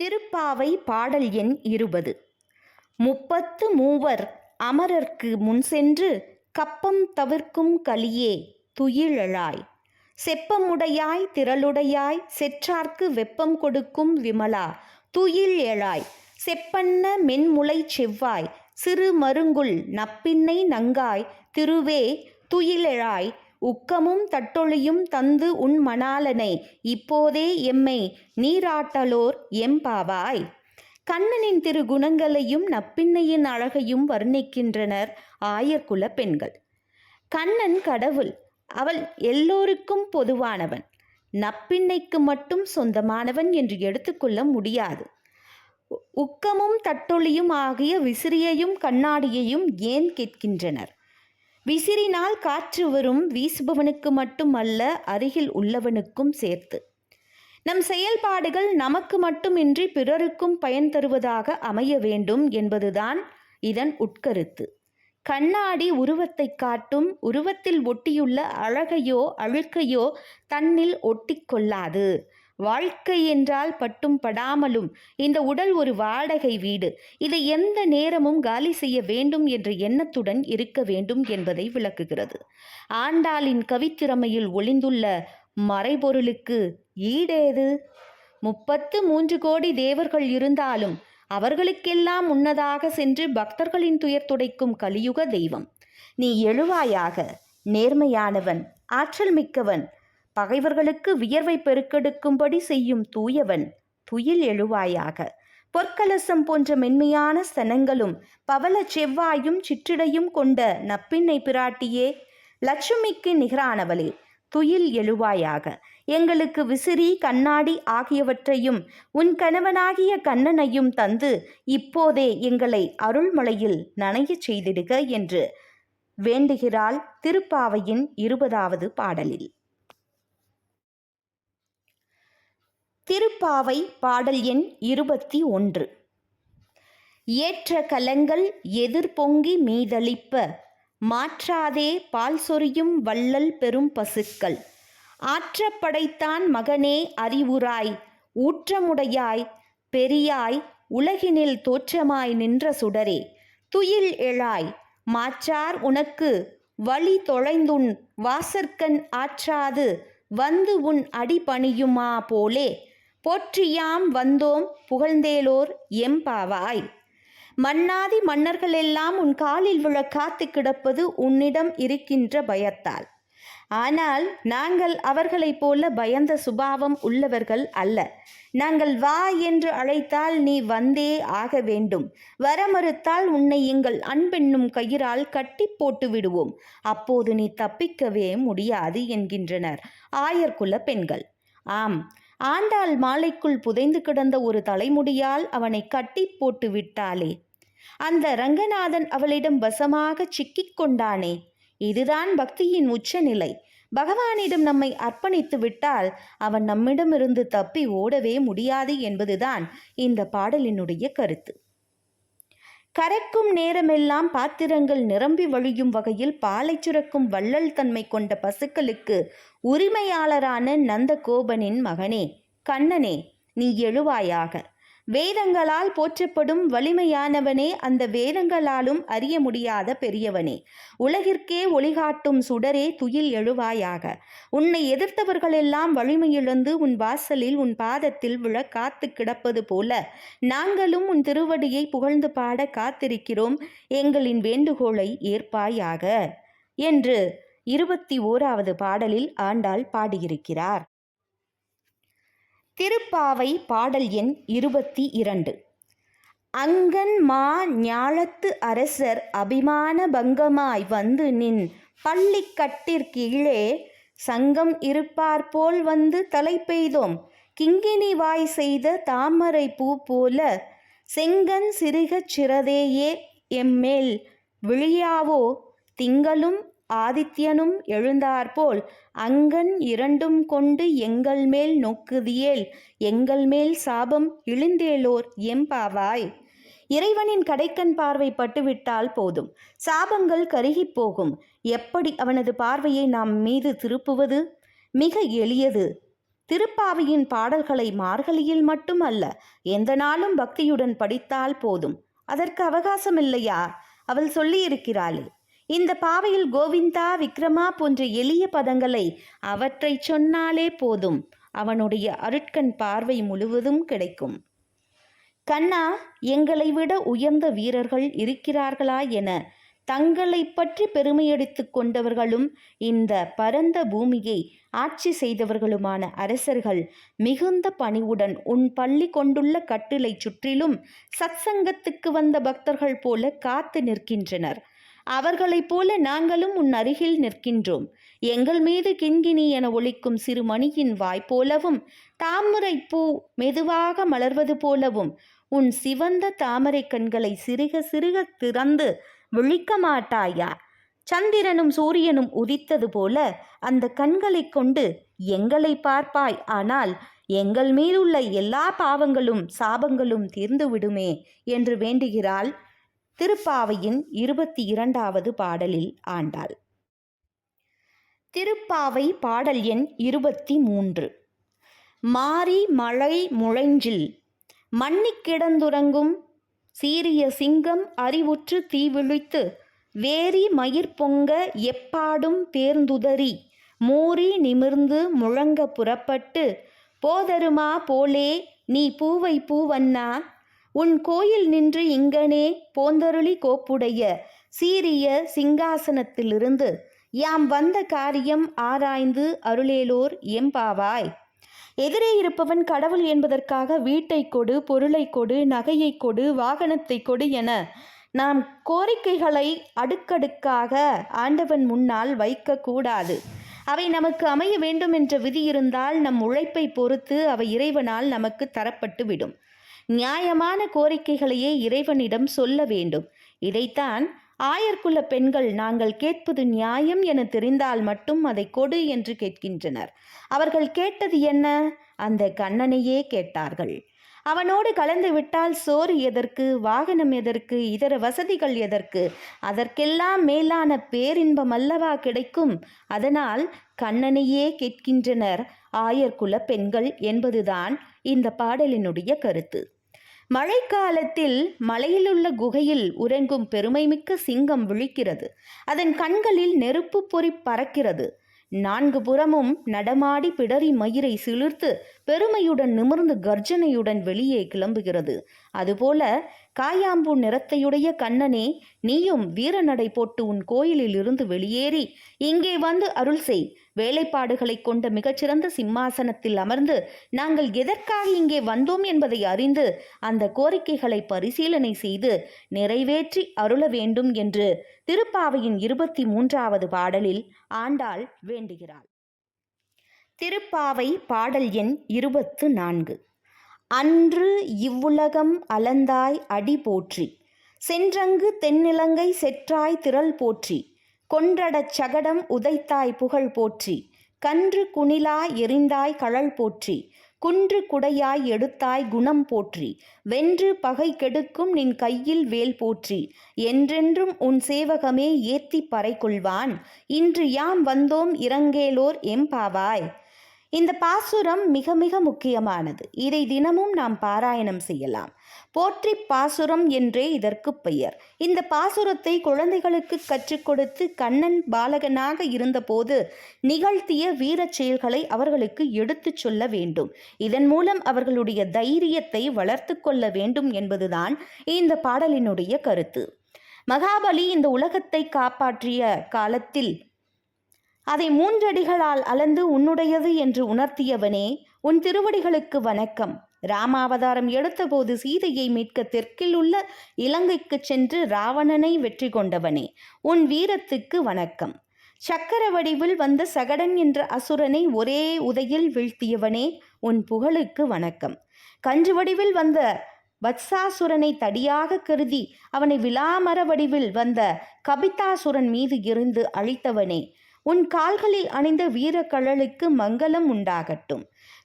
திருப்பாவை பாடல் எண் இருபது. முப்பத்து மூவர் அமரர்க்கு முன் சென்று கப்பம் தவிர்க்கும் கலியே துயிலழாய். செப்பமுடையாய் திரளுடையாய் செற்றார்க்கு வெப்பம் கொடுக்கும் விமலா துயில் எழாய் செப்பன்ன மென்முளை செவ்வாய் சிறு மருங்குல் நப்பின்னை நங்காய் திருவே துயிலெழாய். உக்கமும் தட்டொழியும் தந்து உன் மணாலனை இப்போதே எம்மை நீராட்டலோர் எம்பாவாய். கண்ணனின் திரு குணங்களையும் நப்பின்னையின் அழகையும் வர்ணிக்கின்றனர் ஆயர்குல பெண்கள். கண்ணன் கடவுள் அவள் எல்லோருக்கும் பொதுவானவன். நப்பின்னைக்கு மட்டும் சொந்தமானவன் என்று எடுத்துக்கொள்ள முடியாது. உக்கமும் தட்டொழியும் ஆகிய விசிறியையும் கண்ணாடியையும் ஏன் கேட்கின்றனர்? விசிறினால் காற்று வரும் வீசுபவனுக்கு மட்டுமல்ல அருகில் உள்ளவனுக்கும் சேர்த்து. நம் செயல்பாடுகள் நமக்கு மட்டுமின்றி பிறருக்கும் பயன் தருவதாக அமைய வேண்டும் என்பதுதான் இதன் உட்கருத்து. கண்ணாடி உருவத்தை காட்டும் உருவத்தில் ஒட்டியுள்ள அழகையோ அழுக்கையோ தன்னில் ஒட்டிக்கொள்ளாது வாழ்க்கை என்றால் பட்டும் படாமலும் இந்த உடல் ஒரு வாடகை வீடு. இதை எந்த நேரமும் காலி செய்ய வேண்டும் என்ற எண்ணத்துடன் இருக்க வேண்டும் என்பதை விளக்குகிறது. ஆண்டாளின் கவித்திறமையில் ஒளிந்துள்ள மறைபொருளுக்கு ஈடேது? முப்பத்து மூன்று கோடி தேவர்கள் இருந்தாலும் அவர்களுக்கெல்லாம் முன்னதாக சென்று பக்தர்களின் துயர் துடைக்கும் கலியுக தெய்வம். நீ எழுவாயாக நேர்மையானவன் ஆற்றல் மிக்கவன் பகைவர்களுக்கு வியர்வை பெருக்கெடுக்கும்படி செய்யும் தூயவன் துயில் எழுவாயாக. பொற்கலசம் போன்ற மென்மையான சனங்களும் பவள செவ்வாயும் சிற்றிடையும் கொண்ட நப்பின்னை பிராட்டியே லட்சுமிக்கு நிகரானவளே துயில் எழுவாயாக. எங்களுக்கு விசிறி கண்ணாடி ஆகியவற்றையும் உன் கணவனாகிய கண்ணனையும் தந்து இப்போதே எங்களை அருள்மலையில் நனையச் செய்திடுக என்று வேண்டுகிறாள் திருப்பாவையின் இருபதாவது பாடலில். திருப்பாவை பாடல் எண் இருபத்தி ஒன்று. ஏற்ற கலங்கள் எதிர்பொங்கி மீதளிப்ப மாற்றாதே பால் சொரியும் வள்ளல் பெரும் பசுக்கள். ஆற்றப்படைத்தான் மகனே அறிவுராய் ஊற்றமுடையாய் பெரியாய் உலகினில் தோற்றமாய் நின்ற சுடரே. துயில் எழாய் மாற்றார் உனக்கு வழி தொலைந்துன் வாசற்கண் ஆற்றாது வந்து உன் அடிபணியுமா போலே. போற்றியாம் வந்தோம் புகழ்ந்தேலோர் எம்பாவாய். மன்னாதி மன்னர்களெல்லாம் உன் காலில் விழ காத்து கிடப்பது உன்னிடம் இருக்கின்ற பயத்தால். ஆனால் நாங்கள் அவர்களைப் போல பயந்த சுபாவம் உள்ளவர்கள் அல்ல. நாங்கள் வா என்று அழைத்தால் நீ வந்தே ஆக வேண்டும். வர மறுத்தால் உன்னை எங்கள் அன்பென்னும் கயிறால் கட்டி போட்டு விடுவோம். அப்போது நீ தப்பிக்கவே முடியாது என்கின்றனர். ஆயர்குல பெண்கள். ஆம் ஆண்டாள் மாலைக்குள் புதைந்து கிடந்த ஒரு தலைமுடியால் அவனை கட்டி போட்டு விட்டாளே. அந்த ரங்கநாதன் அவளிடம் வசமாக சிக்கிக் கொண்டானே. இதுதான் பக்தியின் உச்சநிலை. பகவானிடம் நம்மை அர்ப்பணித்து விட்டால் அவன் நம்மிடமிருந்து தப்பி ஓடவே முடியாது என்பதுதான் இந்த பாடலினுடைய கருத்து. கரைக்கும் நேரமெல்லாம் பாத்திரங்கள் நிரம்பி வழியும் வகையில் பாலை சுரக்கும் வள்ளல் தன்மை கொண்ட பசுக்களுக்கு உரிமையாளரான நந்தகோபனின் மகனே கண்ணனே நீ எழுவாயாக. வேதங்களால் போற்றப்படும் வலிமையானவனே அந்த வேதங்களாலும் அறிய முடியாத பெரியவனே. உலகிற்கே ஒளிகாட்டும் சுடரே துயில் எழுவாயாக. உன்னை எதிர்த்தவர்களெல்லாம் வலிமையிழந்து உன் வாசலில் உன் பாதத்தில் விழ காத்து கிடப்பது போல நாங்களும் உன் திருவடியை புகழ்ந்து பாட காத்திருக்கிறோம். எங்களின் வேண்டுகோளை ஏற்பாயாக. என்று இருபத்தி ஓராவது பாடலில் ஆண்டாள் பாடியிருக்கிறார். திருப்பாவை பாடல் எண் இருபத்தி இரண்டு. அங்கன் மா ஞாழத்து அரசர் அபிமான பங்கமாய் வந்து நின் பள்ளிக்கட்டிற்கீழே சங்கம் இருப்பார் போல் வந்து தலை பெய்தோம். கிங்கினி வாய் செய்த தாமரை பூ போல செங்கன் சிறுகச் சிறதேயே. எம்மேல் விழியாவோ திங்களும் ஆதித்யனும் எழுந்தாற்போல் அங்கன் இரண்டும் கொண்டு எங்கள் மேல் நோக்குதியேல் எங்கள் மேல் சாபம் இழிந்தேலோர் எம்பாவாய். இறைவனின் கடைக்கண் பார்வை பட்டுவிட்டால் போதும் சாபங்கள் கருகிப் போகும். எப்படி அவனது பார்வையை நாம் மீது திருப்புவது? மிக எளியது. திருப்பாவியின் பாடல்களை மார்கழியில் மட்டுமல்ல எந்த நாளும் பக்தியுடன் படித்தால் போதும். அதற்கு அவகாசம் இல்லையா அவள் சொல்லியிருக்கிறாளே இந்த பாவையில் கோவிந்தா விக்ரமா போன்ற எளிய பதங்களை அவற்றை சொன்னாலே போதும். அவனுடைய அருட்கண் பார்வை முழுவதும் கிடைக்கும். கண்ணா எங்களை விட உயர்ந்த வீரர்கள் இருக்கிறார்களா என தங்களை பற்றி பெருமையடித்து கொண்டவர்களும் இந்த பரந்த பூமியை ஆட்சி செய்தவர்களுமான அரசர்கள் மிகுந்த பணிவுடன் உன் பள்ளி கொண்டுள்ள கட்டிலை சுற்றிலும் சத்சங்கத்துக்கு வந்த பக்தர்கள் போல காத்து நிற்கின்றனர். அவர்களைப் போல நாங்களும் உன் அருகில் நிற்கின்றோம். எங்கள் மீது கிண்கிணி என ஒழிக்கும் சிறுமணியின் வாய்ப்போலவும் வாய் போலவும் தாமரை பூ மெதுவாக மலர்வது போலவும் உன் சிவந்த தாமரை கண்களை சிறுக சிறுக திறந்து விழிக்க மாட்டாயா? சந்திரனும் சூரியனும் உதித்தது போல அந்த கண்களைக் கொண்டு எங்களை பார்ப்பாய்? ஆனால் எங்கள் மீதுள்ள எல்லா பாவங்களும் சாபங்களும் தீர்ந்து விடுமே என்று வேண்டுகிறாள் திருப்பாவையின் இருபத்தி இரண்டாவது பாடலில் ஆண்டாள். திருப்பாவை பாடல் எண் இருபத்தி மூன்று மாறி மழை முழைஞ்சில் மன்னிக் கிடந்துறங்கும் சீரிய சிங்கம் அறிவுற்று தீவிழித்து வேரி மயிர் பொங்க எப்பாடும் பேர்ந்துதறி மூறி நிமிர்ந்து முழங்க புறப்பட்டு போதருமா போலே நீ பூவை பூவண்ணா உன் கோயில் நின்று இங்கனே போந்தருளி கோப்புடைய சீரிய சிங்காசனத்திலிருந்து யாம் வந்த காரியம் ஆராய்ந்து அருளேலோர் எம்பாவாய். எதிரே இருப்பவன் கடவுள் என்பதற்காக வீட்டை கொடு பொருளை கொடு நகையை கொடு வாகனத்தை கொடு என நாம் கோரிக்கைகளை அடுக்கடுக்காக ஆண்டவன் முன்னால் வைக்கக்கூடாது அவை நமக்கு அமைய வேண்டும் என்ற விதி இருந்தால் நம் உழைப்பை பொறுத்து அவை இறைவனால் நமக்கு தரப்பட்டு விடும் நியாயமான கோரிக்கைகளையே இறைவனிடம் சொல்ல வேண்டும். இதைத்தான் ஆயர்குல பெண்கள் நாங்கள் கேட்பது நியாயம் என தெரிந்தால் மட்டும் அதை கொடு என்று கேட்கின்றனர். அவர்கள் கேட்டது என்ன? அந்த கண்ணனையே கேட்டார்கள். அவனோடு கலந்து விட்டால் சோறு எதற்கு? வாகனம் எதற்கு? இதர வசதிகள் எதற்கு? அதற்கெல்லாம் மேலான பேரின்பம் அல்லவா கிடைக்கும்? அதனால் கண்ணனையே கேட்கின்றனர் ஆயர்குல பெண்கள் என்பதுதான் இந்த பாடலினுடைய கருத்து. மழைக்காலத்தில் மலையிலுள்ள குகையில் உறங்கும் பெருமைமிக்க சிங்கம் விழிக்கிறது. அதன் கண்களில் நெருப்பு பொறி பறக்கிறது. நான்கு புறமும் நடமாடி பிடரி மயிரை சிலிர்த்து பெருமையுடன் நிமிர்ந்து கர்ஜனையுடன் வெளியே கிளம்புகிறது. அதுபோல காயாம்பு நிறத்தையுடைய கண்ணனே நீயும் வீரநடை போட்டு உன் கோயிலில் இருந்து வெளியேறி இங்கே வந்து அருள் செய். வேலைப்பாடுகளை கொண்ட மிகச்சிறந்த சிம்மாசனத்தில் அமர்ந்து நாங்கள் எதற்காக இங்கே வந்தோம் என்பதை அறிந்து அந்த கோரிக்கைகளை பரிசீலனை செய்து நிறைவேற்றி அருள வேண்டும் என்று திருப்பாவையின் இருபத்தி மூன்றாவது பாடலில் ஆண்டாள் வேண்டுகிறாள். திருப்பாவை பாடல் எண் இருபத்து நான்கு. அன்று இவ்வுலகம் அலந்தாய் அடி போற்றி. சென்றங்கு தென்னிலங்கை செற்றாய் திரள் போற்றி. கொன்றடச் சகடம் உதைத்தாய் புகழ் போற்றி. கன்று குணிலா எரிந்தாய் கழல் போற்றி. குன்று குடையாய் எடுத்தாய் குணம் போற்றி. வென்று பகை கெடுக்கும் நின் கையில் வேல் போற்றி. என்றென்றும் உன் சேவகமே ஏத்தி பறை கொள்வான். இன்று யாம் வந்தோம் இறங்கேலோர் எம்பாவாய் இந்த பாசுரம் மிக மிக முக்கியமானது. இதை தினமும் நாம் பாராயணம் செய்யலாம். போற்றி பாசுரம் என்றே இதற்கு பெயர். இந்த பாசுரத்தை குழந்தைகளுக்கு கற்றுக் கொடுத்து கண்ணன் பாலகனாக இருந்தபோது நிகழ்த்திய வீரச் செயல்களை அவர்களுக்கு எடுத்துச் சொல்ல வேண்டும். இதன் மூலம் அவர்களுடைய தைரியத்தை வளர்த்து கொள்ள வேண்டும் என்பதுதான் இந்த பாடலினுடைய கருத்து. மகாபலி இந்த உலகத்தை காப்பாற்றிய காலத்தில் அதை மூன்றடிகளால் அளந்து உன்னுடையது என்று உணர்த்தியவனே உன் திருவடிகளுக்கு வணக்கம். ராமாவதாரம் எடுத்தபோது சீதையை மீட்க தெற்கில் உள்ள இலங்கைக்கு சென்று ராவணனை வெற்றி கொண்டவனே உன் வீரத்துக்கு வணக்கம். சக்கர வடிவில் வந்த சகடன் என்ற அசுரனை ஒரே உதையில் வீழ்த்தியவனே உன் புகழுக்கு வணக்கம். கன்று வடிவில் வந்த வத்சாசுரனை தடியாக கருதி அவனை விலாமர வடிவில் வந்த கபிதாசுரன் மீது இருந்து அழித்தவனே உன் கால்களில் அணிந்த வீரக்கழலுக்கு மங்களம் உண்டாகட்டும்.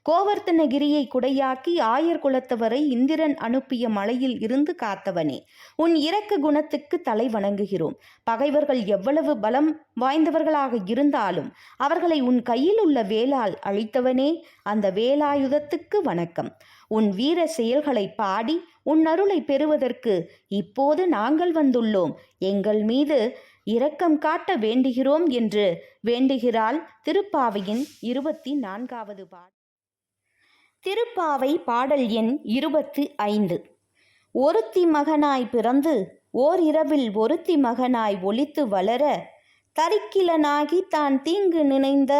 கோவர்த்தனகிரியை குடையாக்கி ஆயர் குலத்தவரை இந்திரன் அனுப்பிய மலையில் இருந்து காத்தவனே உன் இரக்க குணத்துக்கு தலை வணங்குகிறோம். பகைவர்கள் எவ்வளவு பலம் வாய்ந்தவர்களாக இருந்தாலும் அவர்களை உன் கையில் உள்ள வேலால் அழித்தவனே அந்த வேலாயுதத்துக்கு வணக்கம். உன் வீர செயல்களை பாடி உன் அருளை பெறுவதற்கு இப்போது நாங்கள் வந்துள்ளோம். எங்கள் மீது இரக்கம் காட்ட வேண்டுகிறோம் என்று வேண்டுகிறாள் திருப்பாவையின் இருபத்தி நான்காவது பாடல். திருப்பாவை பாடல் எண் இருபத்து ஐந்து. ஒருத்தி மகனாய் பிறந்து ஓர் இரவில் ஒருத்தி மகனாய் ஒலித்து வளர தரிக்கிலனாகி தான் தீங்கு நினைந்த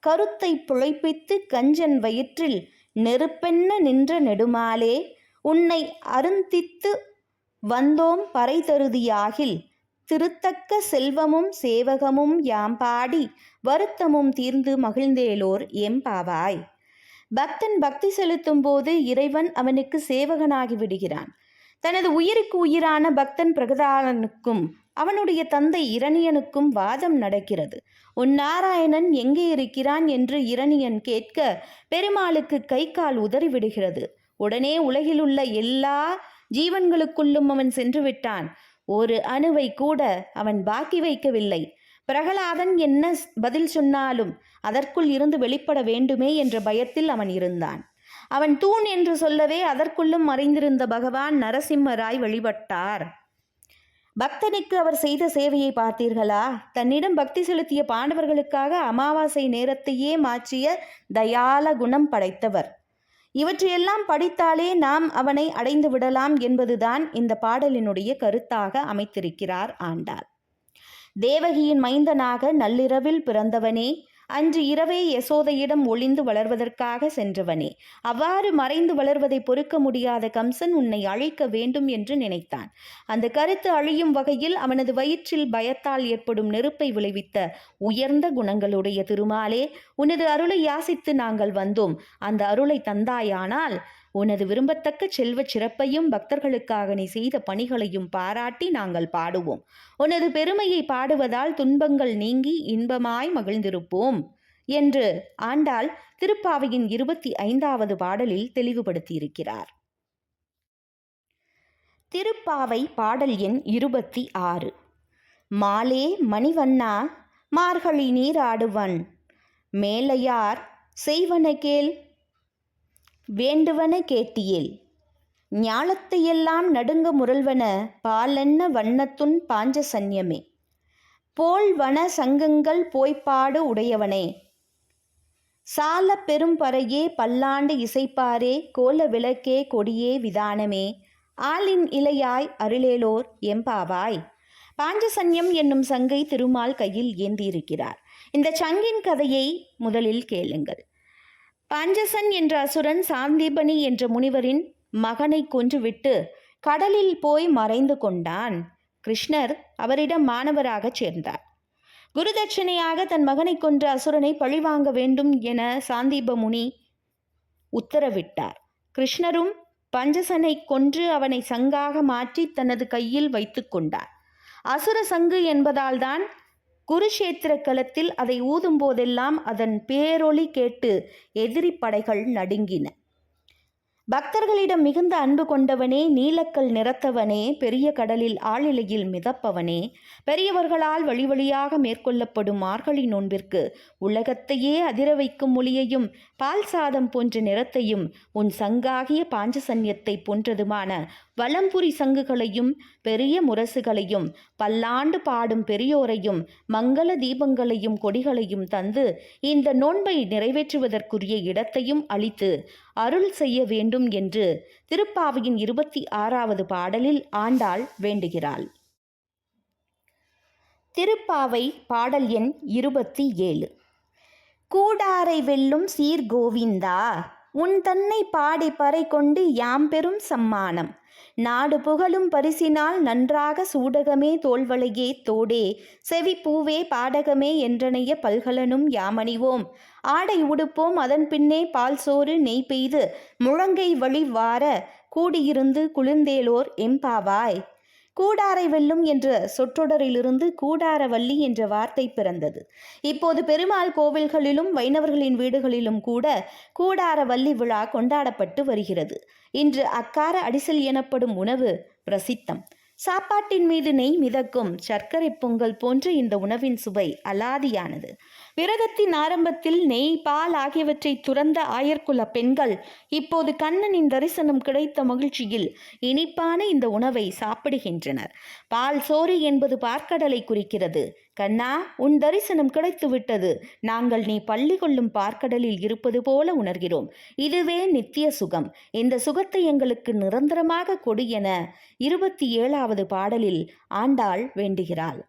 கருத்தை புழைப்பித்து கஞ்சன் வயிற்றில் நெருப்பென்ன நின்ற நெடுமாலே உன்னை அருந்தித்து வந்தோம் பறைதருதியாகில் திருத்தக்க செல்வமும் சேவகமும் யாம் பாடி வருத்தமும் தீர்ந்து மகிழ்ந்தேலோர் எம்பாவாய். பக்தன் பக்தி செலுத்தும் போது இறைவன் அவனுக்கு சேவகனாகி விடுகிறான். தனது உயிருக்கு உயிரான பக்தன் பிரகதாளனுக்கும் அவனுடைய தந்தை இரணியனுக்கும் வாதம் நடக்கிறது. உன் நாராயணன் எங்கே இருக்கிறான் என்று இரணியன் கேட்க பெருமாளுக்கு கை கால் உதறிவிடுகிறது உடனே உலகிலுள்ள எல்லா ஜீவன்களுக்குள்ளும் அவன் சென்று விட்டான். ஒரு அணுவை கூட அவன் பாக்கி வைக்கவில்லை. பிரகலாதன் என்ன பதில் சொன்னாலும் அதற்குள் இருந்து வெளிப்பட வேண்டுமே என்ற பயத்தில் அவன் இருந்தான். அவன் தூண் என்று சொல்லவே அதற்குள்ளும் மறைந்திருந்த பகவான் நரசிம்மராய் வழிபட்டார். பக்தனுக்கு அவர் செய்த சேவையை பார்த்தீர்களா? தன்னிடம் பக்தி செலுத்திய பாண்டவர்களுக்காக அமாவாசை நேரத்தையே மாற்றிய தயால குணம் படைத்தவர். இவற்றையெல்லாம் படித்தாலே நாம் அவனை அடைந்து விடலாம் என்பதுதான் இந்த பாடலினுடைய கருத்தாக அமைத்திருக்கிறார் ஆண்டாள். தேவகியின் மைந்தனாக நள்ளிரவில் பிறந்தவனே அன்று இரவே யசோதையிடம் ஒளிந்து வளர்வதற்காக சென்றவனே. அவ்வாறு மறைந்து வளர்வதை பொறுக்க முடியாத கம்சன் உன்னை அழிக்க வேண்டும் என்று நினைத்தான். அந்த கருத்து அழியும் வகையில் அவனது வயிற்றில் பயத்தால் ஏற்படும் நெருப்பை விளைவித்த உயர்ந்த குணங்களுடைய திருமாலே உனது அருளை யாசித்து நாங்கள் வந்தோம். அந்த அருளை தந்தாயானால் உனது விரும்பத்தக்க செல்வச் சிறப்பையும் பக்தர்களுக்காக நீ செய்த பணிகளையும் பாராட்டி நாங்கள் பாடுவோம். உனது பெருமையை பாடுவதால் துன்பங்கள் நீங்கி இன்பமாய் மகிழ்ந்திருப்போம் என்று ஆண்டாள் திருப்பாவையின் இருபத்தி ஐந்தாவது பாடலில் தெளிவுபடுத்தியிருக்கிறார். திருப்பாவை பாடல் எண் இருபத்தி ஆறு. மாலே மணிவண்ணா மார்கழி நீராடுவன் மேலையார் செய்வன கேள் வேண்டுவன கேட்டியேல். ஞாலத்தையெல்லாம் நடுங்க முரல்வன பாலென்ன வண்ணத்துன் பாஞ்ச சன்யமே. போல் வன சங்கங்கள் போய்ப்பாடு உடையவனே. சால பெரும்பறையே பல்லாண்டு இசைப்பாரே கோல விளக்கே கொடியே விதானமே. ஆளின் இலையாய் அருளேலோர் எம்பாவாய் பாஞ்சசன்யம் என்னும் சங்கை திருமால் கையில் ஏந்தியிருக்கிறார். இந்த சங்கின் கதையை முதலில் கேளுங்கள். பாஞ்சசன் என்ற அசுரன் சாந்தீபனி என்ற முனிவரின் மகனை கொன்றுவிட்டு கடலில் போய் மறைந்து கொண்டான். கிருஷ்ணர் அவரிடம் மாணவராகச் சேர்ந்தார். குருதட்சணையாக தன் மகனை கொன்ற அசுரனை பழிவாங்க வேண்டும் என சாந்தீப முனி உத்தரவிட்டார். கிருஷ்ணரும் பஞ்சசனை கொன்று அவனை சங்காக மாற்றி தனது கையில் வைத்து கொண்டார். அசுர சங்கு என்பதால்தான் குருஷேத்திர களத்தில் அதை ஊதும் போதெல்லாம் அதன் பேரொளி கேட்டு எதிரி படைகள் நடுங்கின. பக்தர்களிடம் மிகுந்த அன்பு கொண்டவனே நீலக்கல் நிறத்தவனே பெரிய கடலில் ஆளிலையில் மிதப்பவனே பெரியவர்களால் வழி வழியாக மேற்கொள்ளப்படும் மார்கழி நோன்பிற்கு உலகத்தையே அதிர வைக்கும் மொழியையும் பால் சாதம் போன்ற நிறத்தையும் உன் சங்காகிய பாஞ்சசன்யத்தை போன்றதுமான வலம்புரி சங்குகளையும் பெரிய முரசுகளையும் பல்லாண்டு பாடும் பெரியோரையும் மங்கள தீபங்களையும் கொடிகளையும் தந்து இந்த நோன்பை நிறைவேற்றுவதற்குரிய இடத்தையும் அளித்து அருள் செய்ய வேண்டும் என்று திருப்பாவையின் இருபத்தி ஆறாவது பாடலில் ஆண்டாள் வேண்டுகிறாள். திருப்பாவை பாடல் எண் இருபத்தி ஏழு. கூடாரை வெல்லும் சீர் கோவிந்தா உன் தன்னை பாடி பறை கொண்டு யாம் பெரும் சம்மானம். நாடு புகழும் பரிசினால் நன்றாக சூடகமே தோல்வளையே தோடே. செவி பூவே பாடகமே என்றனைய பல்கலனும் யாமணிவோம். ஆடை உடுப்போம் அதன் பின்னே பால் சோறு நெய் பெய்து முழங்கை வழி வார கூடியிருந்து குளிர்ந்தேலோர் எம்பாவாய் கூடாரை வெல்லும் என்ற சொற்றொடரிலிருந்து கூடாரவல்லி என்ற வார்த்தை பிறந்தது. இப்போது பெருமாள் கோவில்களிலும் வைணவர்களின் வீடுகளிலும் கூட கூடாரவல்லி விழா கொண்டாடப்பட்டு வருகிறது. இன்று அக்கார அடிசல் எனப்படும் உணவு பிரசித்தம். சாப்பாட்டின் மீது நெய் மிதக்கும் சர்க்கரை பொங்கல் போன்ற இந்த உணவின் சுவை அலாதியானது. விரதத்தின் ஆரம்பத்தில் நெய் பால் ஆகியவற்றை துறந்த ஆயர்குல பெண்கள் இப்போது கண்ணனின் தரிசனம் கிடைத்த மகிழ்ச்சியில் இனிப்பான இந்த உணவை சாப்பிடுகின்றனர். பால் சோறு என்பது பார்க்கடலை குறிக்கிறது. கண்ணா உன் தரிசனம் கிடைத்து விட்டது நாங்கள் நீ பள்ளி கொள்ளும் பார்க்கடலில் இருப்பது போல உணர்கிறோம். இதுவே நித்திய சுகம். இந்த சுகத்தை எங்களுக்கு நிரந்தரமாக கொடு என இருபத்தி ஏழாவது பாடலில் ஆண்டாள் வேண்டுகிறாள்.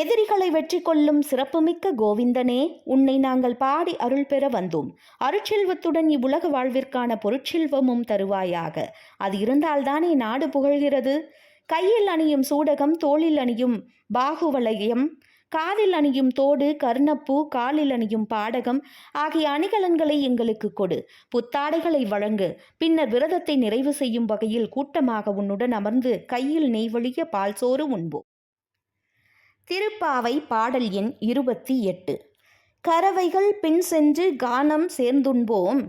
எதிரிகளை வெற்றி கொள்ளும் சிறப்புமிக்க கோவிந்தனே உன்னை நாங்கள் பாடி அருள் பெற வந்தோம். அருட்செல்வத்துடன் இவ்வுலக வாழ்விற்கான பொருட்செல்வமும் தருவாயாக. அது இருந்தால்தானே நாடு புகழ்கிறது? கையில் அணியும் சூடகம் தோளில் அணியும் பாகுவலயம் காதில் அணியும் தோடு கர்ணப்பூ காலில் அணியும் பாடகம் ஆகிய அணிகலன்களை எங்களுக்கு கொடு. புத்தாடைகளை வழங்கு. பின்னர் விரதத்தை நிறைவு செய்யும் வகையில் கூட்டமாக உன்னுடன் அமர்ந்து கையில் நெய்வழிய பால் சோறு உண்போம். திருப்பாவை பாடல் எண் இருபத்தி எட்டு. கறவைகள் பின் சென்று கானம் சேர்ந்துண்போம்.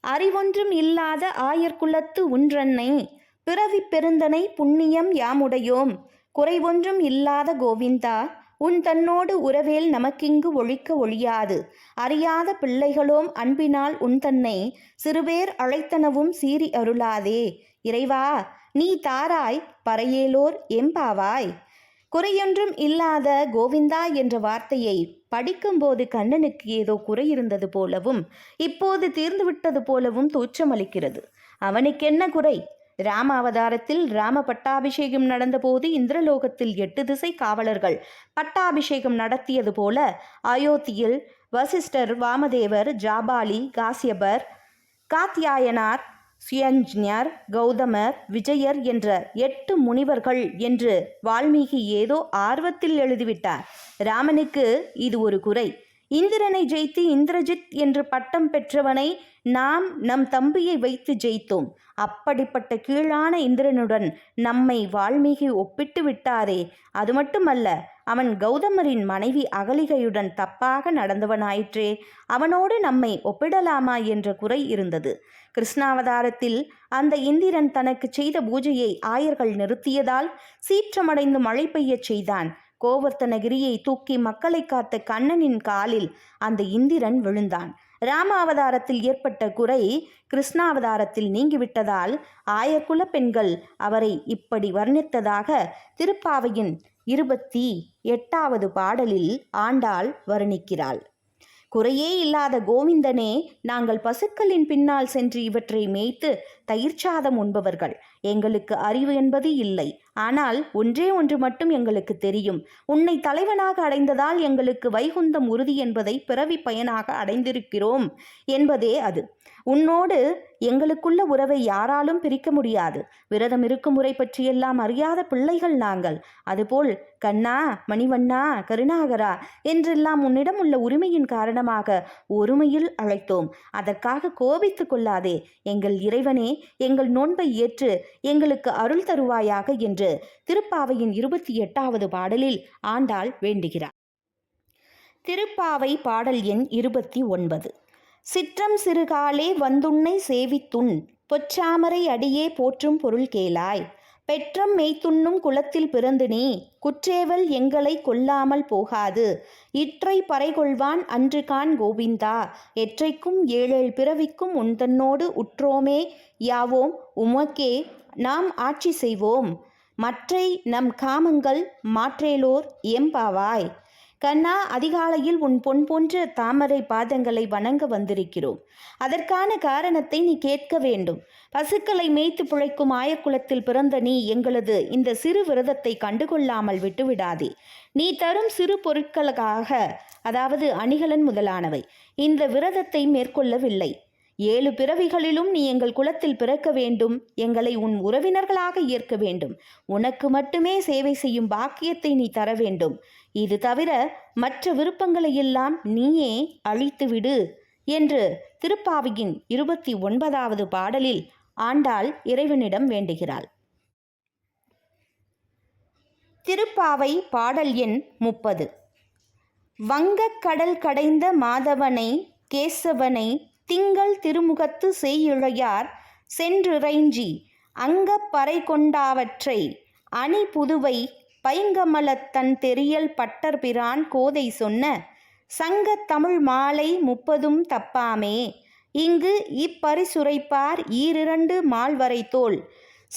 அறிவொன்றும் இல்லாத ஆயர்குலத்து உன்றன்னை பிறவி பெருந்தனை புண்ணியம் யாமுடையோம். குறைவொன்றும் இல்லாத கோவிந்தா உன் தன்னோடு உறவேல் நமக்கிங்கு ஒழிக்க ஒழியாது. அறியாத பிள்ளைகளோம் அன்பினால் உன் தன்னை சிறுபேர் அழைத்தனவும் சீறி அருளாதே. இறைவா நீ தாராய் பறையேலோர் எம்பாவாய் குறையொன்றும் இல்லாத கோவிந்தா என்ற வார்த்தையை படிக்கும்போது கண்ணனுக்கு ஏதோ குறை இருந்தது போலவும் இப்போது தீர்ந்துவிட்டது போலவும் தோற்றமளிக்கிறது. அவனுக்கென்ன குறை? ராம அவதாரத்தில் ராம பட்டாபிஷேகம் நடந்தபோது இந்திரலோகத்தில் எட்டு திசை காவலர்கள் பட்டாபிஷேகம் நடத்தியது போல அயோத்தியில் வசிஷ்டர் வாமதேவர் ஜாபாலி காசியபர் காத்தியாயனார் சுயஞ்ஞர் கௌதமர் விஜயர் என்ற எட்டு முனிவர்கள் என்று வால்மீகி ஏதோ ஆர்வத்தில் எழுதிவிட்டார். ராமனுக்கு இது ஒரு குறை. இந்திரனை ஜெயித்து இந்திரஜித் என்று பட்டம் பெற்றவனை நாம் நம் தம்பியை வைத்து ஜெயித்தோம். அப்படிப்பட்ட கீழான இந்திரனுடன் நம்மை வால்மீகி ஒப்பிட்டு விட்டாரே. அது மட்டுமல்ல அவன் கௌதமரின் மனைவி அகலிகையுடன் தப்பாக நடந்தவனாயிற்றே. அவனோடு நம்மை ஒப்பிடலாமா என்ற குறை இருந்தது. கிருஷ்ணாவதாரத்தில் அந்த இந்திரன் தனக்கு செய்த பூஜையை ஆயர்கள் நிறுத்தியதால் சீற்றமடைந்து மழை பெய்யச் செய்தான். கோவர்த்தனகிரியை தூக்கி மக்களை காத்த கண்ணனின் காலில் அந்த இந்திரன் விழுந்தான். ராமாவதாரத்தில் ஏற்பட்ட குறை கிருஷ்ணாவதாரத்தில் நீங்கிவிட்டதால் ஆயர்குல பெண்கள் அவரை இப்படி வர்ணித்ததாக திருப்பாவையின் இருபத்தி எட்டாவது பாடலில் ஆண்டாள் வர்ணிக்கிறாள். குறையே இல்லாத கோவிந்தனே நாங்கள் பசுக்களின் பின்னால் சென்று இவற்றை மேய்த்து தயிர்ச்சாதம் உண்பவர்கள். எங்களுக்கு அறிவு என்பது இல்லை. ஆனால் ஒன்றே ஒன்று மட்டும் எங்களுக்கு தெரியும். உன்னை தலைவனாக அடைந்ததால் எங்களுக்கு வைகுந்தம் உறுதி என்பதை பிறவி பயனாக அடைந்திருக்கிறோம் என்பதே அது. உன்னோடு எங்களுக்குள்ள உறவை யாராலும் பிரிக்க முடியாது. விரதம் இருக்கும் முறை பற்றியெல்லாம் அறியாத பிள்ளைகள் நாங்கள். அதுபோல் கண்ணா மணிவண்ணா கருணாகரா என்றெல்லாம் உன்னிடம் உள்ள உரிமையின் காரணமாக ஒருமையில் அழைத்தோம். அதற்காக கோபித்து கொள்ளாதே. எங்கள் இறைவனே எங்கள் நோன்பை ஏற்று எங்களுக்கு அருள் தருவாயாக என்று திருப்பாவையின் இருபத்தி எட்டாவது பாடலில் ஆண்டாள் வேண்டுகிறார். திருப்பாவை பாடல் எண் இருபத்தி ஒன்பது. சிற்றம் சிறுகாலே வந்துன்னை சேவித்துண் பொச்சாமரை அடியே போற்றும் பொருள் கேளாய். பெற்றம் மெய்த்துண்ணும் குலத்தில் பிறந்து நீ குற்றேவல் எங்களை கொல்லாமல் போகாது. இற்றை பறைகொள்வான் அன்று கான் கோவிந்தா எற்றைக்கும் ஏழேழ் பிறவிக்கும் உந்தன்னோடு உற்றோமே யாவோம் உமக்கே நாம் ஆட்சி செய்வோம். மற்றை நம் காமங்கள் மாற்றேலோர் எம்பாவாய் கண்ணா அதிகாலையில் உன் பொன் போன்ற தாமரை பாதங்களை வணங்க வந்திருக்கிறோம். அதற்கான காரணத்தை நீ கேட்க வேண்டும். பசுக்களை மேய்த்து பிழைக்கும் ஆயக்குலத்தில் பிறந்த நீ எங்களது இந்த சிறு விரதத்தை கண்டுகொள்ளாமல் விட்டுவிடாதே. நீ தரும் சிறு பொருட்களுக்காக அதாவது அணிகலன் முதலானவை இந்த விரதத்தை மேற்கொள்ளவில்லை. ஏழு பிறவிகளிலும் நீ எங்கள் குலத்தில் பிறக்க வேண்டும். எங்களை உன் உறவினர்களாக ஏற்க வேண்டும். உனக்கு மட்டுமே சேவை செய்யும் பாக்கியத்தை நீ தர வேண்டும். இது தவிர மற்ற விருப்பங்களை எல்லாம் நீயே அழித்துவிடு என்று திருப்பாவியின் இருபத்தி ஒன்பதாவது பாடலில் ஆண்டாள் இறைவனிடம் வேண்டுகிறாள். திருப்பாவை பாடல் எண் முப்பது. வங்கக் கடல் கடைந்த மாதவனை கேசவனை திங்கள் திருமுகத்து செய்யுழையார் சென்றிறைஞ்சி அங்கப் பறை கொண்டாவற்றை அணி புதுவை பைங்கமலத் தன் தெரியல் பட்டர் பிரான் கோதை சொன்ன சங்கத் தமிழ் மாலை முப்பதும் தப்பாமே. இங்கு இப்பரிசுரைப்பார் ஈரிரண்டு மால்வரை தோல்.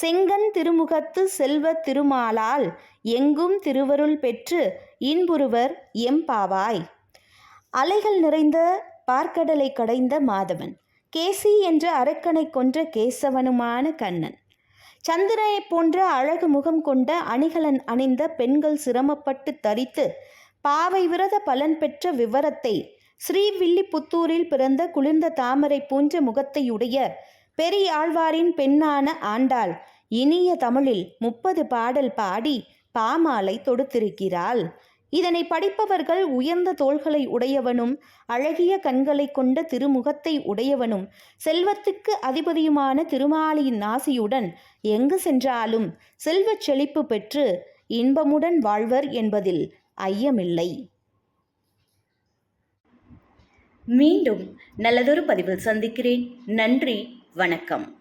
செங்கன் திருமுகத்து செல்வத் திருமாலால் எங்கும் திருவருள் பெற்று இன்புறுவர் எம்பாவாய் அலைகள் நிறைந்த பார்க்கடலை கடைந்த மாதவன். கேசி என்ற அரக்கனை கொன்ற கேசவனுமான கண்ணன். சந்திரனைப் போன்ற அழகு முகம் கொண்ட அணிகலன் அணிந்த பெண்கள் சிரமப்பட்டு தரித்து பாவை விரத பலன் பெற்ற விவரத்தை ஸ்ரீவில்லிபுத்தூரில் பிறந்த குளிர்ந்த தாமரை போன்ற முகத்தையுடைய பெரியாழ்வாரின் பெண்ணான ஆண்டாள் இனிய தமிழில் முப்பது பாடல் பாடி பாமாலை தொடுத்திருக்கிறாள். இதனை படிப்பவர்கள் உயர்ந்த தோள்களை உடையவனும் அழகிய கண்களை கொண்ட திருமுகத்தை உடையவனும் செல்வத்துக்கு அதிபதியுமான திருமாலியின் நாசியுடன் எங்கு சென்றாலும் செல்வச் செழிப்பு பெற்று இன்பமுடன் வாழ்வர் என்பதில் ஐயமில்லை. மீண்டும் நல்லதொரு பதிவில் சந்திக்கிறேன். நன்றி. வணக்கம்.